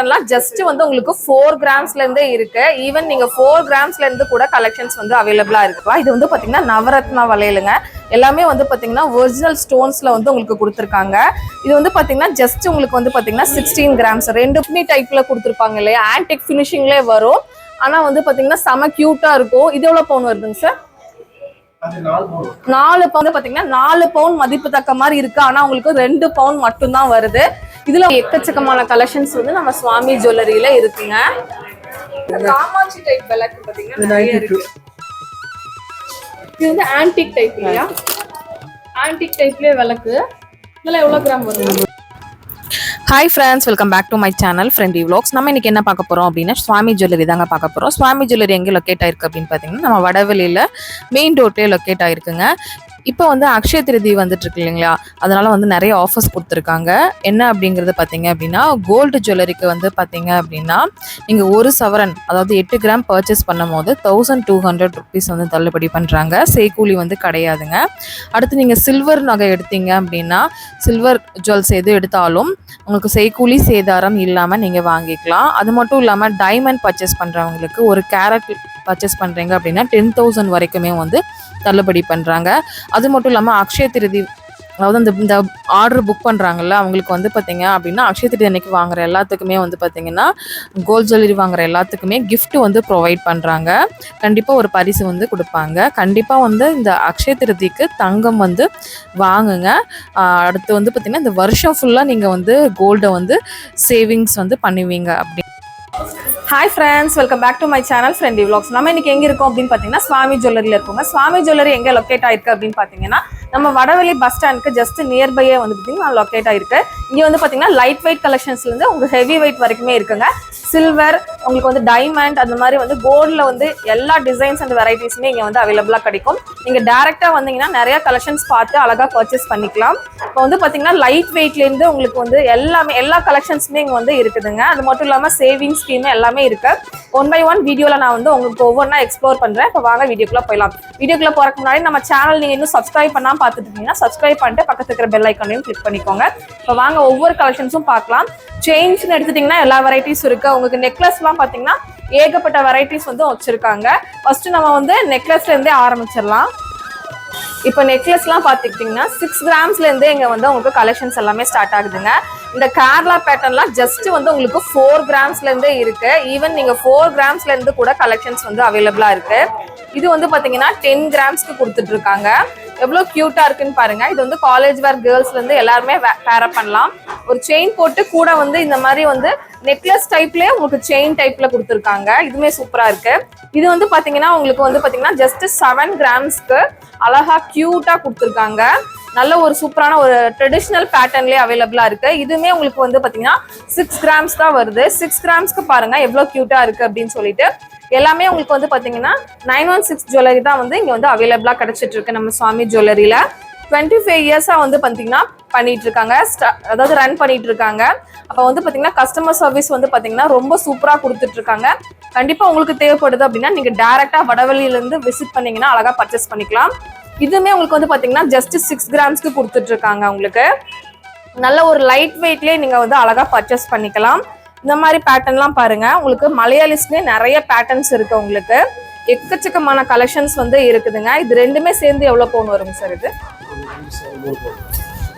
எல்லாம் ஜஸ்ட் வந்து உங்களுக்கு ஃபோர் கிராம்ஸ்ல இருந்தே இருக்கு. ஈவன் நீங்க ஃபோர் கிராம்ஸ்ல இருந்து கூட கலெக்ஷன்ஸ் வந்து அவைலபிளா இருக்குப்பா இது வந்து பாத்தீங்கன்னா நவரத்னா வளையலுங்க. எல்லாமே வந்து பாத்தீங்கன்னா ஒரிஜினல் ஸ்டோன்ஸ்ல வந்து உங்களுக்கு கொடுத்துருக்காங்க. இது வந்து பாத்தீங்கன்னா ஜஸ்ட் உங்களுக்கு வந்து பாத்தீங்கன்னா சிக்ஸ்டீன் கிராம்ஸ் ரெண்டு டைப்ல கொடுத்துருப்பாங்க இல்லையா? ஆன்டிக் ஃபினிஷிங்லேயே வரும். ஆனா வந்து பாத்தீங்கன்னா செம கியூட்டா இருக்கும். இது எவ்வளவு பவுன் வருதுங்க சார் நாலு பவுன் பாத்தீங்கன்னா நாலு பவுன் மதிப்பு தக்க மாதிரி இருக்கு. ஆனா உங்களுக்கு ரெண்டு பவுன் மட்டும்தான் வருது. இதுல எக்கச்சக்கமான கலெக்ஷன்ஸ் வந்து நம்ம சுவாமி ஜுவல்லரியில இருக்குங்க. காமாட்சி டைப் விளக்கு பாத்தீங்கன்னா இது வந்து ஆன்டிக் டைப் இல்லையா? ஆன்டிக் டைப்லயே விளக்கு. இதெல்லாம் எவ்வளவு கிராம் வரும்? Hi friends welcome back to my channel friendy vlogs. நம்ம இன்னைக்கு என்ன பார்க்க போறோம் அப்படின்னா சுவாமி ஜுவல்லரி தாங்க பார்க்க போறோம். சுவாமி ஜுவல்லரி எங்கே லொக்கேட் ஆயிருக்கு அப்படின்னு பார்த்தீங்கன்னா நம்ம வடவெளியில மெயின் ரோட்லேயே லொக்கேட் ஆயிருக்குங்க. இப்போ வந்து அக்ஷய திருதி வந்துட்டு இருக்கு இல்லைங்களா? அதனால வந்து நிறைய ஆஃபர்ஸ் கொடுத்துருக்காங்க. என்ன அப்படிங்கிறது பார்த்தீங்க அப்படின்னா கோல்டு ஜுவல்லரிக்கு வந்து பார்த்தீங்க அப்படின்னா நீங்கள் ஒரு சவரன் அதாவது எட்டு கிராம் பர்ச்சேஸ் பண்ணும்போது தௌசண்ட் டூ ஹண்ட்ரட் ருபீஸ் வந்து தள்ளுபடி பண்ணுறாங்க செய்கூலி வந்து கிடையாதுங்க. அடுத்து நீங்கள் சில்வர் நகை எடுத்தீங்க அப்படின்னா சில்வர் ஜுவல்ஸ் எது எடுத்தாலும் உங்களுக்கு செய்கூலி சேதாரம் இல்லாமல் நீங்கள் வாங்கிக்கலாம். அது மட்டும் இல்லாமல் டைமண்ட் பர்ச்சேஸ் பண்ணுறவங்களுக்கு ஒரு கேரட் பர்ச்சேஸ் பண்ணுறீங்க அப்படின்னா டென் தௌசண்ட் வரைக்குமே வந்து தள்ளுபடி பண்ணுறாங்க அது மட்டும் இல்லாமல் அக்ஷய திருதி அதாவது இந்த இந்த ஆர்டர் புக் பண்ணுறாங்கல்ல அவங்களுக்கு வந்து பார்த்தீங்க அப்படின்னா அக்ஷய திருதி அன்னைக்கு வாங்குற எல்லாத்துக்குமே வந்து பார்த்தீங்கன்னா கோல்ட் ஜுவல்லரி வாங்குற எல்லாத்துக்குமே கிஃப்ட் வந்து ப்ரொவைட் பண்ணுறாங்க கண்டிப்பாக ஒரு பரிசு வந்து கொடுப்பாங்க. கண்டிப்பாக வந்து இந்த அக்ஷய திருதிக்கு தங்கம் வந்து வாங்குங்க. அடுத்து வந்து பார்த்தீங்கன்னா இந்த வருஷம் ஃபுல்லாக நீங்கள் வந்து கோல்டை வந்து சேவிங்ஸ் வந்து பண்ணுவீங்க அப்படி hi friends welcome back to my channel friendy vlogs நம்ம இன்னைக்கு எங்க இருக்கோம் அப்படின்னு பார்த்தீங்கன்னா சுவாமி ஜுவல்லரியில் இருக்கோங்க. சுவாமி ஜுவல்லரி எங்க லொக்கேட் ஆயிருக்கு அப்படின்னு பார்த்தீங்கன்னா நம்ம வடவெளி பஸ் ஸ்டாண்டுக்கு ஜஸ்ட் நியர்பையே வந்து பார்த்தீங்கன்னா லொக்கேட் ஆயிருக்கு. இங்கே வந்து பார்த்தீங்கன்னா லைட் வெயிட் கலெக்ஷன்ஸ்லேருந்து உங்க ஹெவி வெயிட் வரைக்குமே இருக்குங்க. சில்வர் உங்களுக்கு வந்து டைமண்ட் அந்த மாதிரி வந்து கோல்டில் வந்து எல்லா டிசைன்ஸ் அண்ட் வெரைட்டிஸுமே இங்கே வந்து அவைலபிளாக கிடைக்கும். நீங்கள் டேரெக்டாக வந்தீங்கன்னா நிறைய கலெக்ஷன்ஸ் பார்த்து அழகாக பர்ச்சேஸ் பண்ணிக்கலாம். இப்போ வந்து பார்த்தீங்கன்னா லைட் வெயிட்லேருந்து உங்களுக்கு வந்து எல்லாமே எல்லா கலெக்ஷன்ஸுமே இங்கே வந்து இருக்குதுங்க. அது மட்டும் இல்லாமல் சேவிங் ஸ்கீம் எல்லாமே இருக்கு. ஒன் பை ஒன் வீடியோவில் நான் வந்து உங்களுக்கு ஒவ்வொன்றா எக்ஸ்ப்ளோர் பண்ணுறேன் இப்போ வாங்க வீடியோக்குள்ளே போயிடலாம். வீடியோக்குள்ளே போகிறக்கு முன்னாடி நம்ம சேனல் நீங்கள் இன்னும் சப்ஸ்கிரைப் பண்ணாமல் பார்த்துட்டு இருக்கீங்கன்னா சப்ஸ்கிரைப் பண்ணிட்டு பக்கத்துக்கு இருக்கிற பெல் ஐக்கானையும் கிளிக் பண்ணிக்கோங்க. இப்போ வாங்க ஒவ்வொரு கலெக்ஷன்ஸும் பார்க்கலாம். செயின்ஸ்னு எடுத்துட்டிங்கன்னா எல்லா வெரைட்டிஸும் இருக்குது உங்களுக்கு நெக்லஸ்லாம் பார்த்தீங்கன்னா ஏகப்பட்ட வெரைட்டிஸ் வந்து வச்சுருக்காங்க. ஃபர்ஸ்ட் நம்ம வந்து நெக்லஸ்லேருந்தே ஆரம்பிச்சிடலாம். இப்போ நெக்லஸ்லாம் பார்த்துக்கிட்டிங்கன்னா சிக்ஸ் கிராம்ஸ்லேருந்தே இங்கே வந்து உங்களுக்கு கலெக்ஷன்ஸ் எல்லாமே ஸ்டார்ட் ஆகுதுங்க. இந்த கேரளா பேட்டர்ன்லாம் ஜஸ்ட் வந்து உங்களுக்கு ஃபோர் கிராம்ஸ்லேருந்தே இருக்கு. ஈவன் நீங்கள் ஃபோர் கிராம்ஸ்லேருந்து கூட கலெக்ஷன்ஸ் வந்து அவைலபிளாக இருக்கு. இது வந்து பார்த்தீங்கன்னா டென் கிராம்ஸ்க்கு கொடுத்துட்ருக்காங்க எவ்வளோ க்யூட்டாக இருக்குன்னு பாருங்க. இது வந்து காலேஜ் வேர் கேர்ள்ஸ்லேருந்து எல்லாருமே பேரப் பண்ணலாம். ஒரு செயின் போட்டு கூட வந்து இந்த மாதிரி வந்து நெக்லஸ் டைப்லேயே உங்களுக்கு செயின் டைப்ல கொடுத்துருக்காங்க. இதுவுமே சூப்பரா இருக்கு. இது வந்து பாத்தீங்கன்னா உங்களுக்கு வந்து பாத்தீங்கன்னா ஜஸ்ட் செவன் கிராம்ஸ்க்கு அழகா கியூட்டா கொடுத்துருக்காங்க. நல்ல ஒரு சூப்பரான ஒரு ட்ரெடிஷ்னல் பேட்டர்ன்லேயே அவைலபிளா இருக்கு. இதுவுமே உங்களுக்கு வந்து பாத்தீங்கன்னா சிக்ஸ் கிராம்ஸ் தான் வருது. சிக்ஸ் கிராம்ஸ்க்கு பாருங்க எவ்வளோ கியூட்டா இருக்கு அப்படின்னு சொல்லிட்டு எல்லாமே உங்களுக்கு வந்து பார்த்தீங்கன்னா நைன் ஒன் சிக்ஸ் ஜுவல்லரி தான் வந்து இங்கே வந்து அவைலபிளாக கிடச்சிட்டு இருக்கு நம்ம சுவாமி ஜுவல்லரியில் டுவெண்ட்டி ஃபைவ் இயர்ஸாக வந்து பார்த்தீங்கன்னா பண்ணிட்டு இருக்காங்க ஸ்ட- அதாவது ரன் பண்ணிட்டு இருக்காங்க அப்போ வந்து பார்த்தீங்கன்னா கஸ்டமர் சர்வீஸ் வந்து பார்த்தீங்கன்னா ரொம்ப சூப்பராக கொடுத்துட்டு இருக்காங்க கண்டிப்பாக உங்களுக்கு தேவைப்படுது அப்படின்னா நீங்கள் டேரெக்டாக வடவெளியிலேருந்து விசிட் பண்ணீங்கன்னா அழகாக பர்ச்சேஸ் பண்ணிக்கலாம். இதுவுமே உங்களுக்கு வந்து பார்த்தீங்கன்னா ஜஸ்ட் சிக்ஸ் கிராம்ஸ்க்கு கொடுத்துட்டு இருக்காங்க உங்களுக்கு. நல்ல ஒரு லைட் வெயிட்லேயே நீங்கள் வந்து அழகாக பர்ச்சேஸ் பண்ணிக்கலாம். இந்த மாதிரி பேட்டர்ன்லாம் பாருங்க. உங்களுக்கு மலையாளிஸ்லேயே நிறைய பேட்டர்ன்ஸ் இருக்கு உங்களுக்கு. எக்கச்சக்கமான கலெக்ஷன்ஸ் வந்து இருக்குதுங்க. இது ரெண்டுமே சேர்ந்து எவ்வளோ பவுன் வருங்க சார் இது?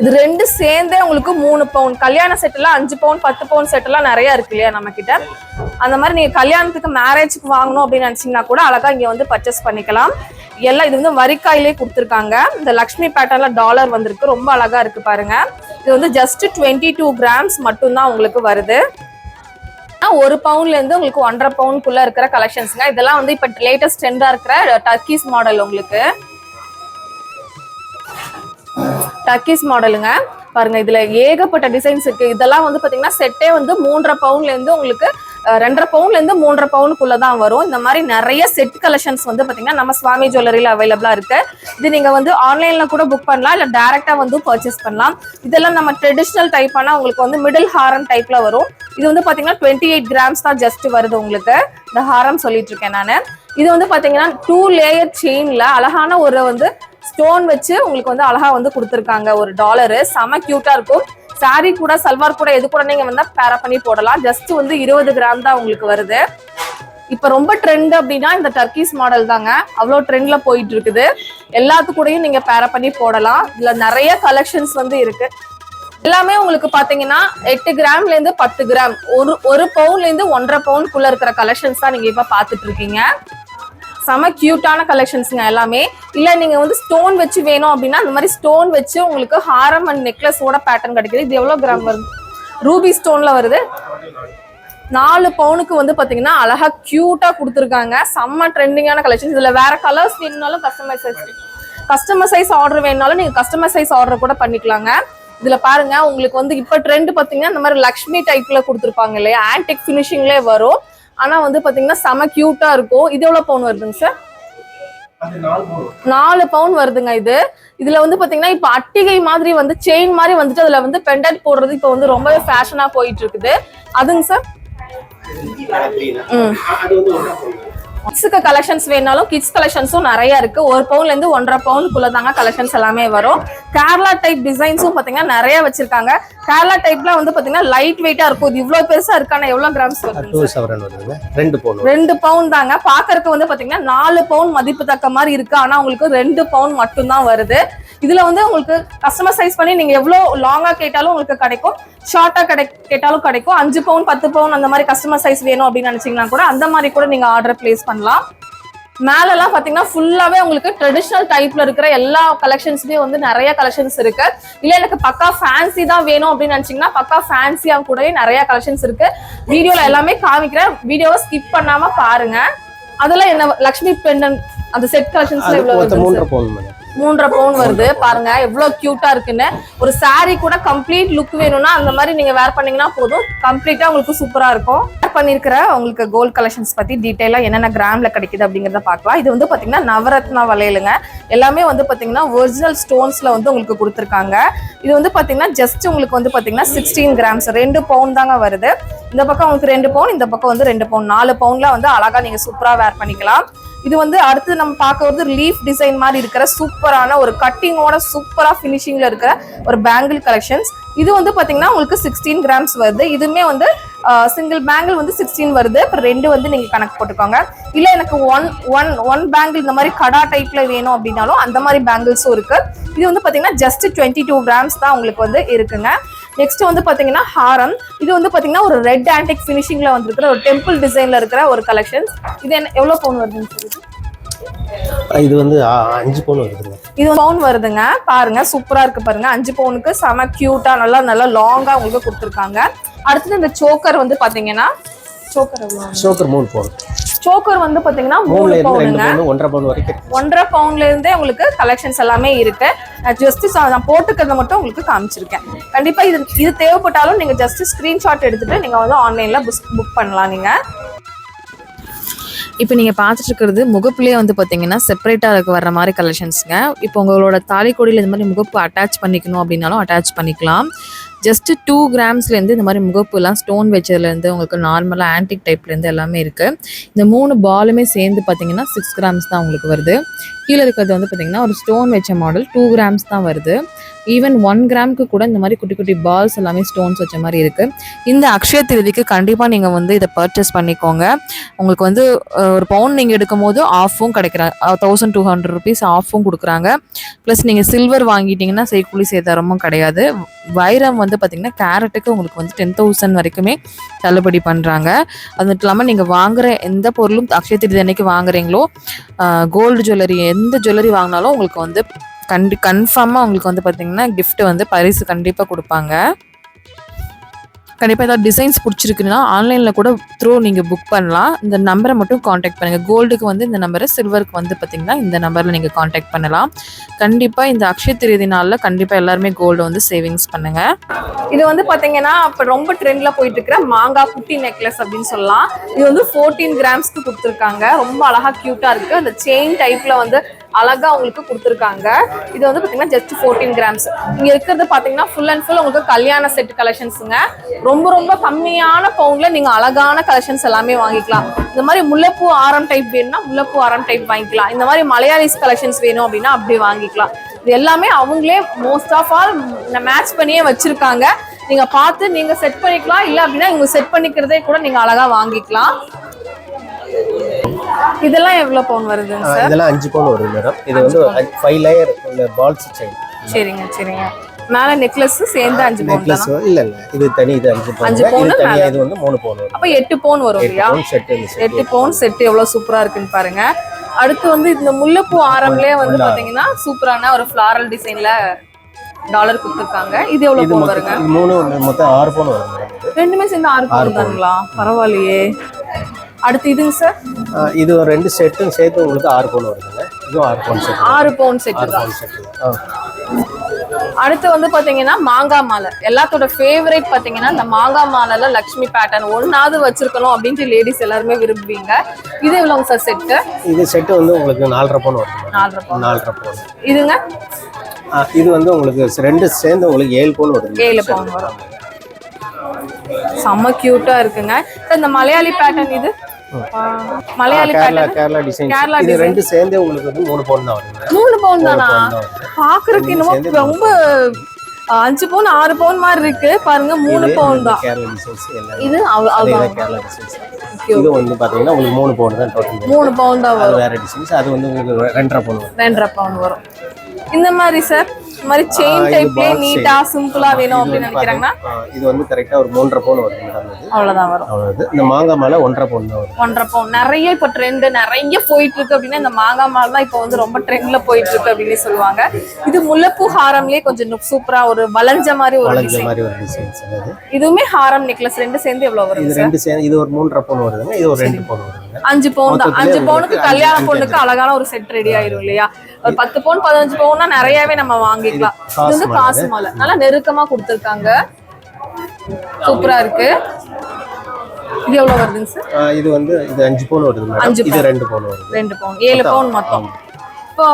இது ரெண்டு சேர்ந்தே உங்களுக்கு மூணு பவுன் கல்யாண செட் எல்லாம் அஞ்சு பவுன் பத்து பவுன் செட் எல்லாம் நிறைய இருக்கு இல்லையா நம்ம கிட்ட அந்த மாதிரி நீங்க கல்யாணத்துக்கு மேரேஜ்க்கு வாங்கணும் அப்படின்னு நினைச்சீங்கன்னா கூட அழகா இங்க வந்து பர்ச்சேஸ் பண்ணிக்கலாம். எல்லாம் இது வந்து வரிக்காயிலே கொடுத்துருக்காங்க. இந்த லக்ஷ்மி பேட்டர்ல டாலர் வந்திருக்கு. ரொம்ப அழகா இருக்கு பாருங்க. இது வந்து ஜஸ்ட் டுவெண்ட்டி டூ கிராம்ஸ் மட்டும்தான் உங்களுக்கு வருது. ஒரு பவுன்ல இருந்து உங்களுக்கு ஒன்றரை பவுனுக்குள்ள இருக்கிற கலெக்ஷன்ஸ்ங்க இதெல்லாம் வந்து இப்போ லேட்டஸ்ட் ட்ரெண்டா இருக்கிற டர்க்கீஸ் மாடல் உங்களுக்கு. டர்க்கீஸ் மாடலுங்க பாருங்க இதுல ஏகப்பட்ட டிசைன்ஸ் இருக்கு. இதெல்லாம் வந்து பாத்தீங்கன்னா செட்டே வந்து மூன்றரை பவுன்ல இருந்து உங்களுக்கு ரெண்டரை பவுன்ல இருந்து மூன்றரை பவுனுக்குள்ள தான் வரும். இந்த மாதிரி நிறைய செட் கலெக்ஷன்ஸ் வந்து பாத்தீங்கன்னா நம்ம சுவாமி ஜுவல்லரியில அவைலபிளா இருக்கு. இது நீங்க வந்து ஆன்லைன்ல கூட புக் பண்ணலாம். இல்ல டைரக்டா வந்து பர்ச்சேஸ் பண்ணலாம். இதெல்லாம் நம்ம ட்ரெடிஷ்னல் டைப்பானா உங்களுக்கு வந்து மிடில் ஹாரம் டைப்ல வரும். இது வந்து பாத்தீங்கன்னா டுவெண்ட்டி எயிட் கிராம்ஸ் தான் ஜஸ்ட் வருது உங்களுக்கு. இந்த ஹாரம் சொல்லிட்டு இருக்கேன் நான். இது வந்து பாத்தீங்கன்னா டூ லேயர் செயின்ல அழகான ஒரு வந்து ஸ்டோன் வச்சு உங்களுக்கு வந்து அழகா வந்து கொடுத்துருக்காங்க. ஒரு டாலரு செம க்யூட்டாக இருக்கும். சாரி கூட சல்வார் கூட எது கூட நீங்க வந்து பேரா பண்ணி போடலாம். ஜஸ்ட் வந்து இருபது கிராம் தான் உங்களுக்கு வருது. இப்ப ரொம்ப ட்ரெண்ட் அப்படின்னா இந்த டர்க்கிஸ் மாடல் தாங்க. அவ்வளோ ட்ரெண்ட்ல போயிட்டு இருக்குது எல்லாத்து கூடயும் நீங்க பேர பண்ணி போடலாம். இதுல நிறைய கலெக்ஷன்ஸ் வந்து இருக்கு. எல்லாமே உங்களுக்கு பாத்தீங்கன்னா எட்டு கிராம்ல இருந்து பத்து கிராம் ஒரு ஒரு பவுன்ல இருந்து ஒன்றரை பவுனுக்குள்ள இருக்கிற கலெக்ஷன்ஸ் தான் நீங்க இப்ப பாத்துட்டு இருக்கீங்க செம கியூட்டான கலெக்ஷன்ஸ்ங்க எல்லாமே. இல்லை நீங்கள் வந்து ஸ்டோன் வச்சு வேணும் அப்படின்னா அந்த மாதிரி ஸ்டோன் வச்சு உங்களுக்கு ஹாரம் அண்ட் நெக்லஸோட பேட்டர்ன் கிடைக்குது. இது எவ்வளோ கிராம் வருது? ரூபி ஸ்டோனில் வருது. நாலு பவுனுக்கு வந்து பார்த்தீங்கன்னா அழகாக க்யூட்டாக கொடுத்துருக்காங்க. செம்ம ட்ரெண்டிங்கான கலெக்ஷன்ஸ் இதில் வேறு கலர்ஸ் வேணும்னாலும் கஸ்டமைசைஸ் கஸ்டமர் சைஸ் ஆர்டர் வேணும்னாலும் நீங்கள் கஸ்டமர் சைஸ் ஆர்டர் கூட பண்ணிக்கலாங்க. இதுல பாருங்க உங்களுக்கு வந்து இப்ப ட்ரெண்ட் பாத்தீங்கன்னா இந்த மாதிரி லக்ஷ்மி டைப்ல கொடுத்துருப்பாங்க இல்லையா? ஆன்டிக் ஃபினிஷிங்லேயே வரும். ஆனா வந்து பாத்தீங்கன்னா செம கியூட்டா இருக்கும். இது எவ்வளவு பவுன் வருதுங்க சார் நாலு பவுன் வருதுங்க இது. இதுல வந்து பாத்தீங்கன்னா இப்ப அட்டிகை மாதிரி வந்து செயின் மாதிரி வந்துட்டு அதுல வந்து பெண்டன்ட் போடுறது இப்ப வந்து ரொம்பவே ஃபேஷனா போயிட்டு இருக்குது. அதுங்க சார் ம். கிட்ஸுக்கு கலெக்ஷன்ஸ் வேணாலும் கிட்ஸ் கலெக்ஷன்ஸும் நிறைய இருக்கு. ஒரு பவுன்ல இருந்து ஒன்றரை பவுனுக்குள்ள தாங்க கலெக்ஷன்ஸ் எல்லாமே வரும். கேரளா டைப் டிசைன்ஸும் பாத்தீங்கன்னா நிறைய வச்சிருக்காங்க. கேரளா டைப்ல வந்து பாத்தீங்கன்னா லைட் வெயிட்டா இருக்கும். இது இவ்வளவு பெருசா இருக்கான எவ்வளவு கிராம்ஸ் வருது. ரெண்டு பவுன். ரெண்டு பவுன் தாங்க. பாக்குறதுக்கு வந்து பாத்தீங்கன்னா நாலு பவுன் மதிப்பு தக்க மாதிரி இருக்கு. ஆனா உங்களுக்கு ரெண்டு பவுன் மட்டும்தான் வருது. இதுல வந்து உங்களுக்கு கஸ்டமர் சைஸ் பண்ணி நீங்க எவ்வளவு லாங்கா கேட்டாலும் உங்களுக்கு கிடைக்கும். ஷார்ட்டா கிடை கேட்டாலும் கிடைக்கும். அஞ்சு பவுன் பத்து பவுன் அந்த மாதிரி கஸ்டமர் சைஸ் வேணும் அப்படின்னு நினைச்சீங்கன்னா கூட அந்த மாதிரி கூட நீங்க ஆர்டர் பிளேஸ் பண்ணலாம். மேலெல்லாம் பாத்தீங்கன்னா ஃபுல்லாவே உங்களுக்கு ட்ரெடிஷனல் டைப்ல இருக்கிற எல்லா கலெக்ஷன்ஸ்லயும் வந்து நிறைய கலெக்ஷன்ஸ் இருக்கு. இல்ல எனக்கு பக்கா ஃபேன்சி தான் வேணும் அப்படின்னு நினைச்சீங்கன்னா பக்கா ஃபேன்சியா கூடவே நிறைய கலெக்ஷன்ஸ் இருக்கு. வீடியோல எல்லாமே காமிக்கிறேன். வீடியோவை ஸ்கிப் பண்ணாம பாருங்க. அதெல்லாம் என்ன லக்ஷ்மி பெண்டன் அந்த செட் கலெக்ஷன்ஸ்ல வருது மூன்றரை பவுன் வருது. பாருங்க எவ்வளவு கியூட்டா இருக்குன்னு. ஒரு சாரி கூட கம்ப்ளீட் லுக் வேணும்னா அந்த மாதிரி நீங்க வேர் பண்ணீங்கன்னா போதும். கம்ப்ளீட்டா உங்களுக்கு சூப்பரா இருக்கும். வேர் பண்ணிருக்கிற உங்களுக்கு கோல்ட் கலெக்ஷன்ஸ் பத்தி டீடைலா என்னென்ன கிராம்ல கிடைக்குது அப்படிங்கறத பார்க்கலாம். இது வந்து பாத்தீங்கன்னா நவரத்னா வளையலுங்க. எல்லாமே வந்து பாத்தீங்கன்னா ஒரிஜினல் ஸ்டோன்ஸ்ல வந்து உங்களுக்கு கொடுத்துருக்காங்க. இது வந்து பாத்தீங்கன்னா ஜஸ்ட் உங்களுக்கு வந்து பாத்தீங்கன்னா சிக்ஸ்டீன் கிராம்ஸ் ரெண்டு பவுன் தாங்க வருது. இந்த பக்கம் உங்களுக்கு ரெண்டு பவுன் இந்த பக்கம் வந்து ரெண்டு பவுன். நாலு பவுன்ல வந்து அழகா நீங்க சூப்பரா வேர் பண்ணிக்கலாம். இது வந்து அடுத்து நம்ம பார்க்கறது லீஃப் டிசைன் மாதிரி இருக்கிற சூப்பரான ஒரு கட்டிங்கோட சூப்பரா ஃபினிஷிங்ல இருக்கிற ஒரு பேங்கிள் கலெக்ஷன்ஸ் இது வந்து பாத்தீங்கன்னா உங்களுக்கு சிக்ஸ்டீன் கிராம்ஸ் வருது. இதுவுமே வந்து சிங்கிள் பேங்கிள் வந்து சிக்ஸ்டீன் வருது. அப்புறம் ரெண்டு வந்து நீங்க கணக்கு போட்டுக்கோங்க. இல்ல எனக்கு ஒன் ஒன் ஒன் பேங்கிள் இந்த மாதிரி கடா டைப்ல வேணும் அப்படின்னாலும் அந்த மாதிரி பேங்கிள்ஸும் இருக்கு. இது வந்து பாத்தீங்கன்னா ஜஸ்ட் டுவெண்ட்டி டூ கிராம்ஸ் தான் உங்களுக்கு வந்து இருக்குங்க. நெக்ஸ்ட் வந்து பாத்தீங்கன்னா ஹாரம் இது வந்து பாத்தீங்கன்னா ஒரு ரெட் ஆன்டிக் ஃபினிஷிங்ல வந்திருக்கிற ஒரு டெம்பிள் டிசைன்ல இருக்கிற ஒரு கலெக்ஷன்ஸ் இது என்ன எவ்வளவு பவுன் வருதுன்னு சொல்லுது இது? வந்து அஞ்சு பவுன் வருதுங்க. இது பவுன் வருதுங்க. பாருங்க சூப்பரா இருக்கு பாருங்க. அஞ்சு பவுனுக்கு செம கியூட்டா நல்லா நல்லா லாங்கா உங்களுக்கு கொடுத்துருக்காங்க. அடுத்தது இந்த சோக்கர் வந்து பாத்தீங்கன்னா சோக்கர் சோக்கர் மூணு பவுன் சோக்கர் வந்து பாத்தீங்கன்னா மூணு பவுனுங்க. பவுன் ஒன்றரை பவுன் வரைக்கும். ஒன்றரை பவுன்ல இருந்தே உங்களுக்கு கலெக்ஷன்ஸ் எல்லாமே இருக்கு. ஜஸ்ட் நான் போட்டுக்கிறத மட்டும் உங்களுக்கு காமிச்சிருக்கேன். கண்டிப்பா இது இது தேவைப்பட்டாலும் நீங்க ஜஸ்ட் ஸ்கிரீன்ஷாட் எடுத்துட்டு நீங்க வந்து ஆன்லைன்ல புக் பண்ணலாம் நீங்க. இப்போ நீங்கள் பார்த்துட்டு இருக்கிறது முகப்புலேயே வந்து பார்த்தீங்கன்னா செப்பரேட்டாக இருக்க வர்ற மாதிரி கலெக்ஷன்ஸுங்க இப்போ உங்களோட தாலிக்கொடியில் இந்த மாதிரி முகப்பு அட்டாச் பண்ணிக்கணும் அப்படின்னாலும் அட்டாச் பண்ணிக்கலாம். ஜஸ்ட் டூ கிராம்ஸ்லேருந்து இந்த மாதிரி முகப்புலாம் ஸ்டோன் வச்சதுலேருந்து உங்களுக்கு நார்மலாக ஆன்டிக் டைப்லேருந்து எல்லாமே இருக்குது இந்த மூணு பாலுமே சேர்ந்து பார்த்தீங்கன்னா சிக்ஸ் கிராம்ஸ் தான் உங்களுக்கு வருது. கீழே இருக்கிறது வந்து பார்த்திங்கன்னா ஒரு ஸ்டோன் வச்ச மாடல் டூ கிராம்ஸ் தான் வருது. ஈவன் ஒன் கிராம்க்கு கூட இந்த மாதிரி குட்டி குட்டி பால்ஸ் எல்லாமே ஸ்டோன்ஸ் வச்ச மாதிரி இருக்குது இந்த அக்ஷய திருதிக்கு கண்டிப்பாக நீங்கள் வந்து இதை பர்ச்சேஸ் பண்ணிக்கோங்க. உங்களுக்கு வந்து ஒரு பவுன் நீங்கள் எடுக்கும் போது ஆஃபும் கிடைக்கிற தௌசண்ட் டூ ஹண்ட்ரட் ருபீஸ் ஆஃபும் கொடுக்குறாங்க. ப்ளஸ் நீங்கள் சில்வர் வாங்கிட்டீங்கன்னா செய்கூலி சேதாரமும் கிடையாது. வைரம் வந்து பார்த்தீங்கன்னா கேரட்டுக்கு உங்களுக்கு வந்து டென் தௌசண்ட் வரைக்குமே தள்ளுபடி பண்ணுறாங்க அது மட்டும் இல்லாமல் நீங்கள் வாங்குகிற எந்த பொருளும் அக்ஷய திருதி அன்னைக்கு வாங்குறீங்களோ கோல்டு ஜுவல்லரி எந்த ஜுவல்லரி வாங்கினாலும் உங்களுக்கு வந்து கண்டி கன்ஃபார்மாக உங்களுக்கு வந்து பார்த்தீங்கன்னா கிஃப்ட்டு வந்து பரிசு கண்டிப்பாக கொடுப்பாங்க. கண்டிப்பாக ஏதாவது டிசைன்ஸ் பிடிச்சிருக்குன்னா ஆன்லைனில் கூட த்ரூ நீங்கள் புக் பண்ணலாம். இந்த நம்பரை மட்டும் காண்டாக்ட் பண்ணுங்கள் கோல்டுக்கு வந்து இந்த நம்பரு சில்வருக்கு வந்து பார்த்திங்கன்னா இந்த நம்பரில் நீங்கள் காண்டாக்ட் பண்ணலாம். கண்டிப்பாக இந்த அக்ஷய திருதி நாளில் கண்டிப்பாக எல்லாருமே கோல்டு வந்து சேவிங்ஸ் பண்ணுங்கள் இது வந்து பார்த்தீங்கன்னா அப்போ ரொம்ப ட்ரெண்டில் போயிட்டு இருக்கிற மாங்காய் குட்டி நெக்லஸ் அப்படின்னு சொல்லலாம். இது வந்து ஃபோர்டீன் கிராம்ஸ்க்கு கொடுத்துருக்காங்க. ரொம்ப அழகா க்யூட்டாக இருக்குது அந்த செயின் டைப்பில் வந்து அழகா உங்களுக்கு கொடுத்துருக்காங்க. இது வந்து பாத்தீங்கன்னா ஜஸ்ட் ஃபோர்டீன் கிராம்ஸ் இங்க இருக்கிறது பாத்தீங்கன்னா ஃபுல் அண்ட் ஃபுல் உங்களுக்கு கல்யாண செட் கலெக்ஷன்ஸுங்க ரொம்ப ரொம்ப கம்மியான பவுன்ல நீங்க அழகான கலெக்ஷன்ஸ் எல்லாமே வாங்கிக்கலாம். இந்த மாதிரி முல்லைப்பூ ஆரம் டைப் வேணும்னா முல்லைப்பூ ஆரம் டைப் வாங்கிக்கலாம். இந்த மாதிரி மலையாளிஸ் கலெக்ஷன்ஸ் வேணும் அப்படின்னா அப்படி வாங்கிக்கலாம். இது எல்லாமே அவங்களே மோஸ்ட் ஆஃப் ஆல் மேட்ச் பண்ணியே வச்சிருக்காங்க. நீங்க பார்த்து நீங்க செட் பண்ணிக்கலாம். இல்ல அப்படின்னா இவங்க செட் பண்ணிக்கிறதே கூட நீங்க அழகா வாங்கிக்கலாம். இதெல்லாம் எவ்வளவு பவுன் சார்? இதெல்லாம் அஞ்சு பவுன் வரும் மேடம் இது வந்து ஃபைவ் லேயர் பால்ஸ் செயின் சரிங்க சரிங்க. மேல நெக்லஸ் சேர்ந்து அஞ்சு நெக்லஸ் தானா? இல்லைங்க. இது தனி இது அஞ்சு பவுன் அஞ்சு பவுன் தனியா. இது வந்து மூணு பவுன் அப்ப எட்டு பவுன் வரும் இல்லையா. எட்டு பவுன். செட் எவ்வளவு சூப்பரா இருக்குன்னு பாருங்க. அடுத்து வந்து இந்த முல்லைப்பூ ஆரம்லயே வந்து. பாத்தீங்கன்னா சூப்பரான ஒரு ஃபிளாரல் டிசைன்ல டாலர் கொடுத்துருக்காங்க. இது எவ்வளவு பவுன் வருங்க? மூணு மொத்தம் ஆறு பவுன் வரும் ரெண்டுமே சேர்ந்து ஆறு பவுன் தானுங்களா பரவாயில்லையே. அடுத்து இதுங்க சார் இது ஒரு ரெண்டு செட்டும் சேர்த்து உங்களுக்கு ஆறு பவுன் வருதுங்க. இதுவும் ஆறு பவுன் செட் ஆறு பவுன் செட் ஆறு பவுன் செட் அடுத்து வந்து பாத்தீங்கன்னா மாங்காய் மாலை. எல்லாத்தோட ஃபேவரட் பாத்தீங்கன்னா இந்த மாங்காய் மாலைல லக்ஷ்மி பேட்டர்ன் ஒன்னாவது வச்சிருக்கணும் அப்படின்ட்டு லேடிஸ் எல்லாருமே விரும்புவீங்க. இது எவ்வளோங்க சார் செட்டு இது செட்டு வந்து உங்களுக்கு நாலரை பவுன் வரும். நாலரை பவுன். நாலரை பவுன். இதுங்க? இது வந்து உங்களுக்கு ரெண்டு சேர்ந்து உங்களுக்கு ஏழு பவுன் வருது ஏழு பவுன் வரும். செம்ம கியூட்டா இருக்குங்க. இந்த மலையாளி பேட்டர்ன் இது? மலையாளி கேரளா கேரளா டிசைன் கேரளா இது. ரெண்டு சேர்ந்தே உங்களுக்கு வந்து மூணு பவுன் தான் வருங்க. மூணு பவுன் தானா? வருது. பாக்குறதுக்கு சேர்ந்து ரொம்ப அஞ்சு பவுன் ஆறு பவுன் மாதிரி இருக்கு. பாருங்க மூணு பவுன் தான். இது இது வந்து பாத்தீங்கன்னா உங்களுக்கு மூணு பவுன் தான் டோட்டல் மூணு பவுன் தான் வரும். வேற டிசைன்ஸ் அது வந்து உங்களுக்கு ரெண்டரை பவுன் வரும். ரெண்டரை பவுன் வரும். இந்த மாதிரி சார் இந்த மாதிரி செயின் டைப்லயே நீட்டா சிம்பிளா வேணும் அப்படின்னு நினைக்கிறாங்கன்னா இது வந்து கரெக்டா ஒரு மூன்றரை பவுன் வரும் அவ்வளவுதான் வரும். அவ்வளவு இந்த மாங்காய் மேல ஒன்றரை பவுன் தான் வரும். ஒன்றரை பவுன். நிறைய இப்ப ட்ரெண்ட் நிறைய போயிட்டு இருக்கு அப்படின்னா இந்த மாங்காய் மாலை தான் இப்போ வந்து ரொம்ப ட்ரெண்ட்ல போயிட்டு இருக்கு அப்படின்னு சொல்லுவாங்க. இது முல்லைப்பூ ஹாரம்லயே கொஞ்சம் சூப்பரா ஒரு வளைஞ்ச மாதிரி ஒரு வளைஞ்ச மாதிரி ஒரு டிசைன்ஸ் இதுவுமே ஹாரம் நெக்லஸ் ரெண்டு சேர்ந்து எவ்வளவு வரும் இது ரெண்டு சேர்ந்து இது ஒரு மூன்றரை பவுன் வருதுங்க இது ஒரு ரெண்டு பவுன் வருதுங்க. அஞ்சு பவுன் தான். அஞ்சு பவுனுக்கு கல்யாண பொண்ணுக்கு அழகான ஒரு செட் ரெடி ஆயிரும் இல்லையா? ஒரு பத்து பவுன் பதினஞ்சு பவுன்னா நிறையவே நம்ம வாங்கிக்கலாம். இது வந்து காசு மாலை நல்லா நெருக்கமா கொடுத்துருக்காங்க. சூப்பரா இருக்கு. இது எவ்வளவு வருதுங்க சார்? இது வந்து இது அஞ்சு பவுன் வருது அஞ்சு இது ரெண்டு பவுன் வருது. ரெண்டு பவுன். ஏழு பவுன் மொத்தம். இப்போ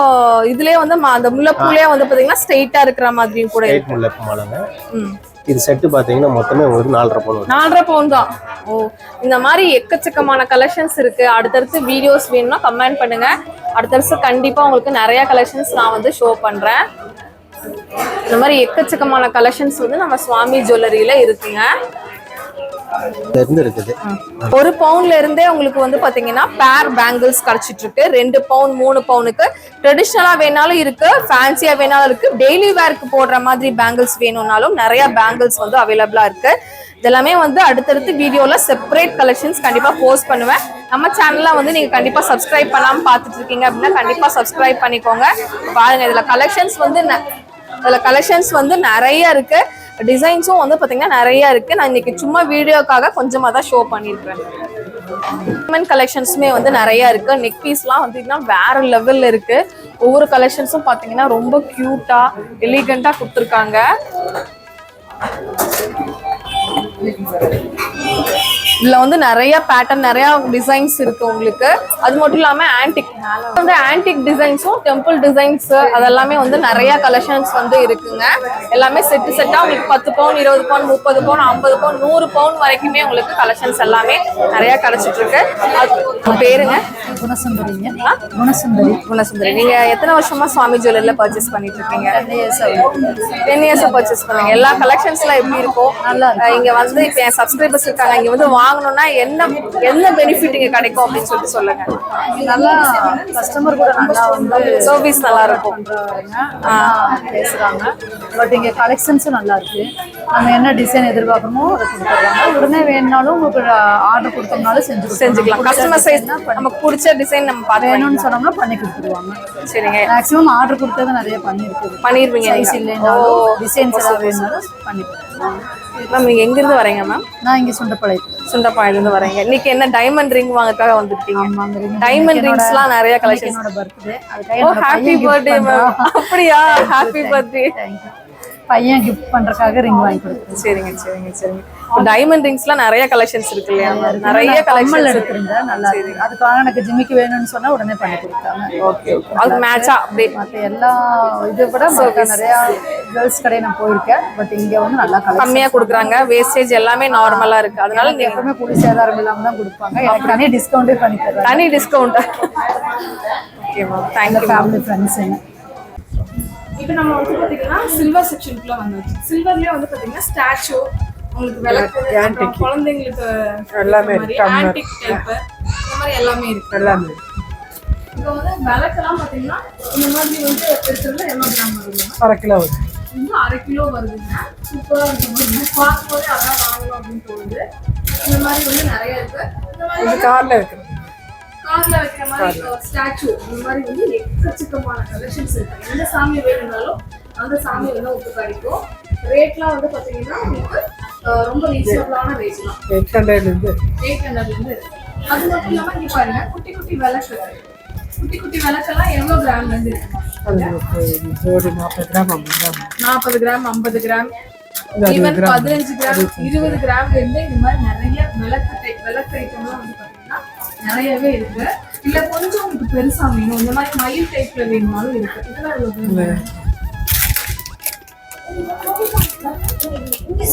இதுலயே வந்து அந்த முல்லைப்பூலயே வந்து பாத்தீங்கன்னா ஸ்ட்ரெயிட்டா இருக்கிற மாதிரியும் கூட இருக்கு. முல்லைப்பு மாலைங்க ம். இது செட்டு பார்த்தீங்கன்னா மொத்தமே உங்களுக்கு நாலரை பவுன் நாலரை பவுன் தான். ஓ இந்த மாதிரி எக்கச்சக்கமான கலெக்ஷன்ஸ் இருக்கு. அடுத்தடுத்து வீடியோஸ் வேணும்னா கமெண்ட் பண்ணுங்க. அடுத்தடுத்து கண்டிப்பா உங்களுக்கு நிறைய கலெக்ஷன்ஸ் நான் வந்து ஷோ பண்றேன். இந்த மாதிரி எக்கச்சக்கமான கலெக்ஷன்ஸ் வந்து நம்ம சுவாமி ஜுவல்லரியில இருக்குங்க. இருந்து இருக்குது ஒரு பவுன்ல இருந்தே உங்களுக்கு வந்து பாத்தீங்கன்னா பேர் பேங்கிள்ஸ் கிடைச்சிட்டு இருக்கு ரெண்டு பவுன் மூணு பவுனுக்கு. ட்ரெடிஷ்னலா வேணாலும் இருக்கு ஃபேன்சியா வேணாலும் இருக்கு. டெய்லி வேர்க்கு போடுற மாதிரி பேங்கிள்ஸ் வேணும்னாலும் நிறைய பேங்கிள்ஸ் வந்து அவைலபிளா இருக்கு. இதெல்லாமே வந்து அடுத்தடுத்து வீடியோல செப்பரேட் கலெக்ஷன்ஸ் கண்டிப்பா போஸ்ட் பண்ணுவேன். நம்ம சேனல்ல வந்து நீங்க கண்டிப்பா சப்ஸ்கிரைப் பண்ணாம பார்த்துட்டு இருக்கீங்க அப்படின்னா கண்டிப்பா சப்ஸ்கிரைப் பண்ணிக்கோங்க. பாருங்க இதுல கலெக்ஷன்ஸ் வந்து ந- இதுல கலெக்ஷன்ஸ் வந்து நிறைய இருக்கு. டிசைன்ஸும் வந்து பார்த்தீங்கன்னா நிறைய இருக்கு. நான் இன்னைக்கு சும்மா வீடியோக்காக கொஞ்சமாக தான் ஷோ பண்ணியிருக்கேன் கலெக்ஷன்ஸுமே வந்து நிறைய இருக்கு. நெக் பீஸ்லாம் வந்து வேற லெவல்ல இருக்கு. ஒவ்வொரு கலெக்ஷன்ஸும் பார்த்தீங்கன்னா ரொம்ப கியூட்டா எலிகண்டா கொடுத்துருக்காங்க. இதுல வந்து நிறைய பேட்டர்ன் நிறைய டிசைன்ஸ் இருக்கு உங்களுக்கு. அது மட்டும் இல்லாம ஆன்டிக் வந்து ஆன்டிக் டிசைன்ஸும் டெம்பிள் டிசைன்ஸ் அதெல்லாமே வந்து நிறைய கலெக்ஷன்ஸ் வந்து இருக்குங்க. எல்லாமே செட்டு செட்டா உங்களுக்கு பத்து பவுன் இருபது பவுன் முப்பது பவுன் ஐம்பது பவுன் நூறு பவுன் வரைக்குமே உங்களுக்கு கலெக்ஷன்ஸ் எல்லாமே நிறைய கிடைச்சிட்டு இருக்கு அது பேருங்க? குணசுந்தரிங்க? குணசுந்தரி. குணசுந்தரி. நீங்க எத்தனை வருஷமா சுவாமி ஜுவல்லர்ல பர்ச்சேஸ் பண்ணிட்டு இருக்கீங்க டென் இயர்ஸ் பர்ச்சேஸ் பண்ணுங்க. எல்லா கலெக்ஷன்ஸ்லாம் எப்படி இருக்கும்? நல்லா இங்க வந்து இப்ப என் சப்ஸ்கிரைபர்ஸ் இருக்காங்க. இங்க வந்து வாங்கணும்னா என்ன என்ன பெனிஃபிட் இங்க கிடைக்கும் அப்படின்னு சொல்லிட்டு சொல்லுங்க. நல்லா கஸ்டமர் கூட நல்லா வந்து சர்வீஸ் நல்லா இருக்கும். பேசுறாங்க. பட் இங்க கலெக்ஷன்ஸும் நல்லா இருக்கு. நம்ம என்ன டிசைன் எதிர்பார்க்கணுமோ அதை கொடுத்துட்றாங்க உடனே வேணும்னாலும் உங்களுக்கு ஆர்டர் கொடுத்தோம்னாலும் செஞ்சு கொடுத்துருவாங்க. செஞ்சுக்கலாம். கஸ்டமர் சைஸ் நமக்கு பிடிச்ச டிசைன் நம்ம பார்த்து வேணும்னு சொன்னோம்னா பண்ணி கொடுத்துருவாங்க. சரிங்க. மேக்ஸிமம் ஆர்டர் கொடுத்தது நிறைய பண்ணியிருக்குது. பண்ணிருவீங்க சைஸ். இல்லைனாலும் டிசைன்ஸ் ஏதாவது வேணும்னாலும் பண்ணி கொடுத்துருவாங்க மேம் நீங்க எங்க இருந்து வரீங்க மேம் நான் இங்கே சுண்டப்பாளையத்தில். சுண்டப்பாயில இருந்து வரீங்க. இன்னைக்கு என்ன டைமண்ட் ரிங் வாங்கறதுக்காக ring. டைமண்ட் ரிங்ஸ்லாம் நிறைய என்னோட பர்த்டே அதுக்காக ஓ ஹாப்பி பர்த்டே மேம். அப்படியா? Happy birthday you. பையன் கிஃப்ட் பண்றதுக்காக ரிங் வாங்கி கொடுத்தேன். சரிங்க சரிங்க சரிங்க. டைமண்ட் ரிங்ஸ்லாம் நிறைய கலெக்ஷன்ஸ் இருக்கு இல்லையா? நிறைய கம்மல் கலெக்ஷன்ஸ் இருக்கு. எடுத்திருந்தேன் நல்லா இருக்கு அதுக்காக எனக்கு ஜிம்மிக்கு வேணும்னு சொன்னா உடனே பண்ணி கொடுத்தாங்க. ஓகே அது மேட்சா அப்படியே. மத்த எல்லா இது விட மத்த நிறைய கேர்ள்ஸ் கடை நான் போயிருக்கேன். பட் இங்க வந்து நல்லா கலெக்ஷன் கம்மியா கொடுக்குறாங்க. வேஸ்டேஜ் எல்லாமே நார்மலா இருக்கு. அதனால நீங்க எப்பவுமே புளி சேதாரம் இல்லாம தான் கொடுப்பாங்க. எனக்கு தனி டிஸ்கவுண்டே பண்ணி தர்றாங்க தனி discount okay ma'am thank you family ஃப்ரெண்ட்ஸுங்க இப்போ நம்ம வந்து பாத்தீங்கன்னா சில்வர் செக்ஷனுக்குள்ள வந்தாச்சு சில்வர்லயே வந்து பாத்தீங்கன்னா ஸ்டாச்சு உங்களுக்கு விளக்கு குழந்தைங்களுக்கு எல்லாமே. ஆன்டிக் டைப் இந்த மாதிரி எல்லாமே இருக்கு. எல்லாமே இப்போ வந்து விளக்கெல்லாம் பாத்தீங்கன்னா இந்த மாதிரி வந்து இருக்கிறதுல எவ்வளோ கிராம் வருதுங்க அரை கிலோ வரும் வந்து அரை கிலோ வருதுங்க. சூப்பரா இருக்கு பார்க்கும்போதே அதான் வாங்கணும் அப்படின்னு தோணுது. இந்த மாதிரி வந்து நிறைய இருக்கு. இந்த மாதிரி காரில் வைக்கிறது கார்ல வைக்கிற மாதிரி ஸ்டாச்சு இந்த மாதிரி வந்து எக்கச்சக்கமான கலெக்ஷன்ஸ் இருக்கு. எந்த சாமி வேணும்னாலும் அந்த சாமி வந்து ஒத்து கிடைக்கும் ரேட்லாம் வந்து பாத்தீங்கன்னா உங்களுக்கு ரொம்ப ரீசனபிளான ரேட் தான். எயிட் ஹண்ட்ரட்லேருந்து எயிட் ஹண்ட்ரட்ல இருந்து. அது மட்டும் இல்லாம இங்க பாருங்க குட்டி குட்டி விளக்கு குட்டி குட்டி விளக்கெல்லாம் எவ்வளவு கிராம்ல இருந்து இருக்கு? நாற்பது கிராம் ஐம்பது கிராம் நாற்பது கிராம் ஐம்பது கிராம் ஈவன். பதினஞ்சு கிராம் இருபது கிராம்ல இருந்து இந்த மாதிரி நிறைய விளக்கு விளக்கு ஐட்டம்லாம் வந்து நிறையவே இருக்கு. இல்ல கொஞ்சம் உங்களுக்கு பெருசா வேணும். இந்த மாதிரி மயில் டைப்ல வேணும்னாலும் இருக்கு. இதெல்லாம் எவ்வளவு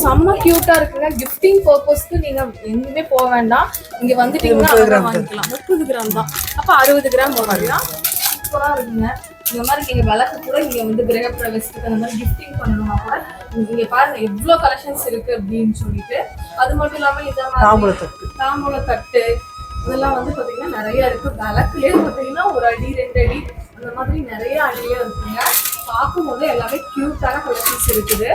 செம்ம கியூட்டா இருக்குங்க. கிஃப்டிங் பர்பஸ்க்கு நீங்க எங்கேயுமே போக வேண்டாம். இங்க வந்துட்டீங்கன்னா வாங்கிக்கலாம். முப்பது கிராம் தான். அப்ப அறுபது கிராம் வருதுன்னா சூப்பரா இருக்குங்க. இந்த மாதிரி நீங்க விளக்கு கூட நீங்க வந்து கிரக பிரவேசத்துக்கு அந்த மாதிரி கிஃப்டிங் பண்ணணும்னா கூட நீங்க பாருங்க எவ்வளவு கலெக்ஷன்ஸ் இருக்கு அப்படின்னு சொல்லிட்டு. அது மட்டும் இல்லாம இந்த மாதிரி தாம்பூலத்தட்டு. தாம்பூல தட்டு இதெல்லாம் வந்து பாத்தீங்கன்னா நிறைய இருக்கு. விளக்குலயே பாத்தீங்கன்னா ஒரு அடி ரெண்டு அடி அந்த மாதிரி நிறைய அடியே இருக்குங்க. பார்க்கும்போது எல்லாமே கியூட்டான கலெக்ஷன்ஸ் இருக்குது.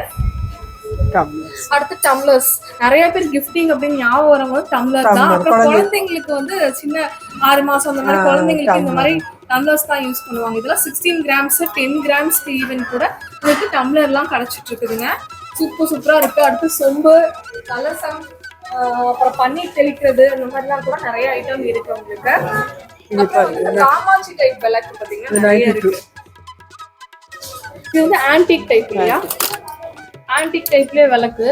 அடுத்து டம்ளர்ஸ் நிறைய பேர் கிஃப்டிங் அப்படின்னு ஞாபகம் வரும்போது டம்ளர் தான். அப்புறம் குழந்தை- குழந்தைங்களுக்கு வந்து சின்ன ஆறு மாசம் அந்த மாதிரி குழந்தைங்களுக்கு இந்த. மாதிரி டம்ளர்ஸ் தான் யூஸ் பண்ணுவாங்க. இதெல்லாம் sixteen grams ten grams even கூட உங்களுக்கு டம்ளர்லாம் கிடைச்சிட்டு இருக்குதுங்க. சூப்பர் சூப்பரா இருக்கு. அடுத்து சொம்பு கலசம் அப்புறம் பன்னீர் தெளிக்கிறது அந்த மாதிரிலாம் கூட நிறைய ஐட்டம் இருக்கு உங்களுக்கு. இந்த காமாட்சி டைப் விளக்கு பாத்தீங்கன்னா நிறைய இருக்கு. இது வந்து ஆன்டிக் டைப் இல்லையா? ஆன்டிக் டைப்லயே விளக்கு.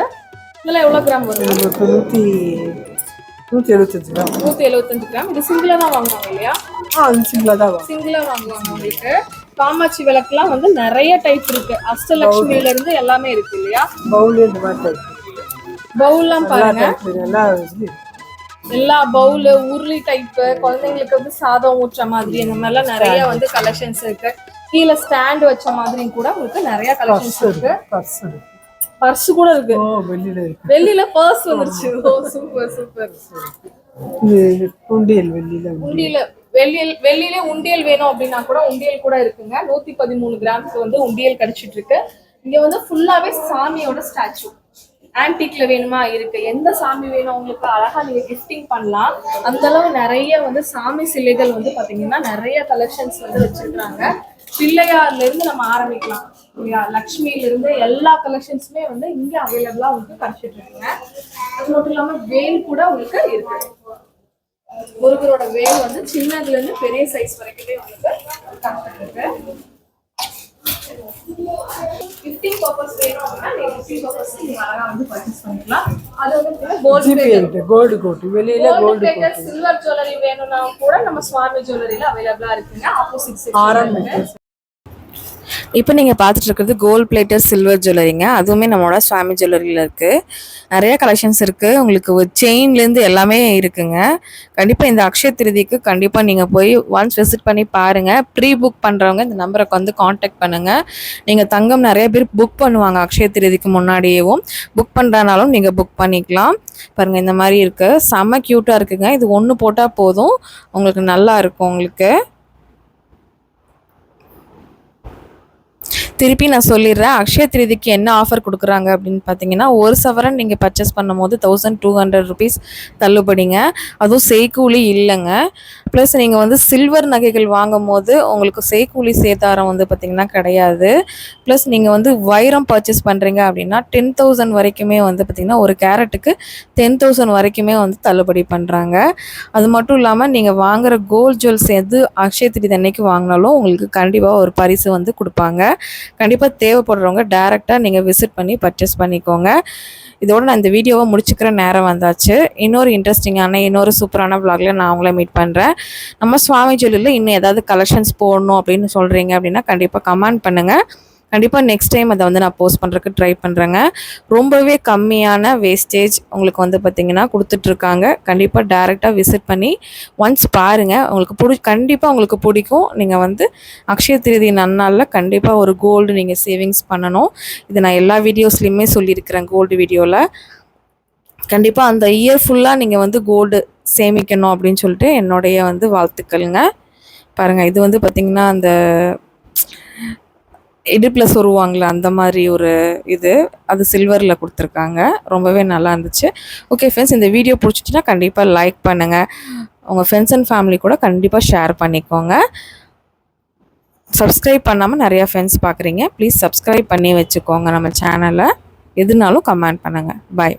இதெல்லாம் எவ்வளவு கிராம் வரும்? நூற்றி நூற்றி எழுபத்தஞ்சு கிராம். நூத்தி எழுபத்தஞ்சு கிராம். இது சிங்கிளா தான் வாங்குவாங்க இல்லையா? ஆ அது சிங்கிளாக தான் சிங்கிளா வாங்குவாங்க உங்களுக்கு. காமாட்சி விளக்குலாம் வந்து நிறைய டைப் இருக்கு. அஷ்டலட்சுமியில இருந்து எல்லாமே இருக்கு இல்லையா? பவுல் இந்த மாதிரி டைப் பவுல்லாம் பாருங்க. எல்லா பவுலு உருளி டைப் குழந்தைங்களுக்கு வந்து சாதம் ஊற்ற மாதிரி அந்த மாதிரிலாம் நிறைய வந்து கலெக்ஷன்ஸ் இருக்கு. கீழே ஸ்டாண்ட் வச்ச மாதிரி கூட உங்களுக்கு நிறைய கலெக்ஷன்ஸ் இருக்கு பர்ஸ் பர்ஸ் கூட இருக்கு. வெளியில் இருக்கு. வெளியில பர்ஸ் வந்துருச்சு. ஓ சூப்பர் சூப்பர் உண்டியல் வெளியில் உண்டியல. வெள்ளியல் வெள்ளியில உண்டியல் வேணும் அப்படின்னா கூட உண்டியல் கூட இருக்குங்க. நூத்தி பதிமூணு கிராம்க்கு வந்து உண்டியல் கிடைச்சிட்டு இருக்கு. இங்க வந்து ஃபுல்லாவே சாமியோட ஸ்டாச்சு ஆன்டிக்ல வேணுமா? இருக்கு. எந்த சாமி வேணும்? உங்களுக்கு அழகா நீங்க கிஃப்டிங் பண்ணலாம். அந்த அளவு நிறைய வந்து சாமி சிலைகள் வந்து பாத்தீங்கன்னா நிறைய கலெக்ஷன்ஸ் வந்து வச்சிருக்காங்க பிள்ளையார்ல இருந்து நம்ம ஆரம்பிக்கலாம். இல்லையா? லக்ஷ்மியில இருந்து எல்லா கலெக்ஷன்ஸுமே வந்து இங்க அவைலபிளா உங்களுக்கு கிடைச்சிட்டு இருக்குங்க. அது மட்டும் இல்லாம வேல் கூட உங்களுக்கு இருக்கு. முருகரோட வேல் வந்து சின்னதுல இருந்து பெரிய சைஸ் வரைக்குமே உங்களுக்கு கரெக்டாக இருக்கு கிஃப்டிங் பர்பஸ் வேணும் அப்படின்னா கிஃப்டிங் பர்பஸ் வந்து பர்ச்சேஸ் பண்ணிக்கலாம். அது வந்து கோல்டு கோல்டு கோட்டு வெளியில கோல்டு சில்வர் ஜுவல்லரி வேணும்னா கூட நம்ம சுவாமி ஜுவல்லரியில அவைலபிளா இருக்குங்க. ஆப்போசிட் ஆரம் இப்போ நீங்கள் பார்த்துட்டு இருக்கிறது கோல்ட் பிளேட்டர் சில்வர் ஜுவல்லரிங்க அதுவுமே நம்மளோட சுவாமி ஜுவல்லரியில் இருக்குது நிறைய கலெக்ஷன்ஸ் இருக்குது உங்களுக்கு செயின்லேருந்து எல்லாமே இருக்குங்க. கண்டிப்பாக இந்த அக்ஷய திருதிக்கு கண்டிப்பாக நீங்கள் போய் ஒன்ஸ் விசிட் பண்ணி பாருங்கள் ப்ரீ புக் பண்ணுறவங்க இந்த நம்பருக்கு வந்து காண்டாக்ட் பண்ணுங்கள் நீங்கள் தங்கம் நிறைய பேர் புக் பண்ணுவாங்க அக்ஷய திருதிக்கு முன்னாடியேவும். புக் பண்ணுறனாலும் நீங்கள் புக் பண்ணிக்கலாம். பாருங்கள் இந்த மாதிரி இருக்குது செம்ம க்யூட்டாக இருக்குங்க. இது ஒன்று போட்டால் போதும். உங்களுக்கு நல்லா இருக்கும் உங்களுக்கு. திருப்பி நான் சொல்லிடுறேன். அக்ஷய திருதிக்கு என்ன ஆஃபர் கொடுக்குறாங்க அப்படின்னு பார்த்தீங்கன்னா ஒரு சவரன் நீங்கள் பர்ச்சேஸ் பண்ணும்போது தௌசண்ட் டூ ஹண்ட்ரட் ருபீஸ் தள்ளுபடிங்க. அதுவும் செய்கூலி இல்லைங்க. ப்ளஸ் நீங்கள் வந்து சில்வர் நகைகள் வாங்கும் போது உங்களுக்கு செய்கூலி சேதாரம் வந்து பார்த்திங்கன்னா கிடையாது. ப்ளஸ் நீங்கள் வந்து வைரம் பர்ச்சேஸ் பண்ணுறீங்க அப்படின்னா டென் தௌசண்ட் வரைக்குமே வந்து பார்த்திங்கன்னா ஒரு கேரட்டுக்கு டென் தௌசண்ட் வரைக்குமே வந்து தள்ளுபடி பண்ணுறாங்க அது மட்டும் இல்லாமல் நீங்கள் வாங்குகிற கோல்ட் ஜுவல்ஸ் எது அக்ஷய திதி அன்னைக்கு வாங்கினாலும் உங்களுக்கு கண்டிப்பாக ஒரு பரிசு வந்து கொடுப்பாங்க. கண்டிப்பாக தேவைப்படுறவங்க டேரெக்டாக நீங்கள் விசிட் பண்ணி பர்ச்சேஸ் பண்ணிக்கோங்க. இதோட நான் இந்த வீடியோவை முடிச்சுக்கிற நேரம் வந்தாச்சு. இன்னொரு இன்ட்ரெஸ்டிங்கான இன்னொரு சூப்பரான vlogல நான் உங்களை மீட் பண்ணுறேன் நம்ம சுவாமி ஜுவல்லியில் இன்னும் ஏதாவது கலெக்ஷன்ஸ் போடணும் அப்படின்னு சொல்கிறீங்க அப்படின்னா கண்டிப்பாக கமெண்ட் பண்ணுங்கள் கண்டிப்பாக நெக்ஸ்ட் டைம் அதை வந்து நான் போஸ்ட் பண்ணுறதுக்கு ட்ரை பண்ணுறேங்க ரொம்பவே கம்மியான வேஸ்டேஜ் உங்களுக்கு வந்து பார்த்திங்கன்னா கொடுத்துட்ருக்காங்க. கண்டிப்பாக டேரெக்டாக விசிட் பண்ணி ஒன்ஸ் பாருங்கள் உங்களுக்கு பிடி கண்டிப்பாக உங்களுக்கு பிடிக்கும். நீங்கள் வந்து அக்ஷய திருதி நன்னாளில் கண்டிப்பாக ஒரு கோல்டு நீங்கள் சேவிங்ஸ் பண்ணணும். இது நான் எல்லா வீடியோஸ்லையுமே சொல்லியிருக்கிறேன் கோல்டு வீடியோவில் கண்டிப்பாக அந்த இயர் ஃபுல்லாக நீங்கள் வந்து கோல்டு சேமிக்கணும் அப்படின்னு சொல்லிட்டு என்னுடைய வந்து வாழ்த்துக்கள்ங்க. பாருங்கள் இது வந்து பார்த்திங்கன்னா அந்த இடுப்பில் சொருவாங்களே அந்த மாதிரி ஒரு இது. அது சில்வரில் கொடுத்துருக்காங்க. ரொம்பவே நல்லா இருந்துச்சு. ஓகே ஃப்ரெண்ட்ஸ் இந்த வீடியோ பிடிச்சிச்சின்னா கண்டிப்பாக லைக் பண்ணுங்கள் உங்கள் ஃப்ரெண்ட்ஸ் அண்ட் ஃபேமிலி கூட கண்டிப்பாக ஷேர் பண்ணிக்கோங்க. சப்ஸ்கிரைப் பண்ணாமல் நிறையா ஃப்ரெண்ட்ஸ் பார்க்குறீங்க ப்ளீஸ் சப்ஸ்கிரைப் பண்ணி வச்சுக்கோங்க நம்ம சேனலை எதுனாலும் கமெண்ட் பண்ணுங்கள் பாய்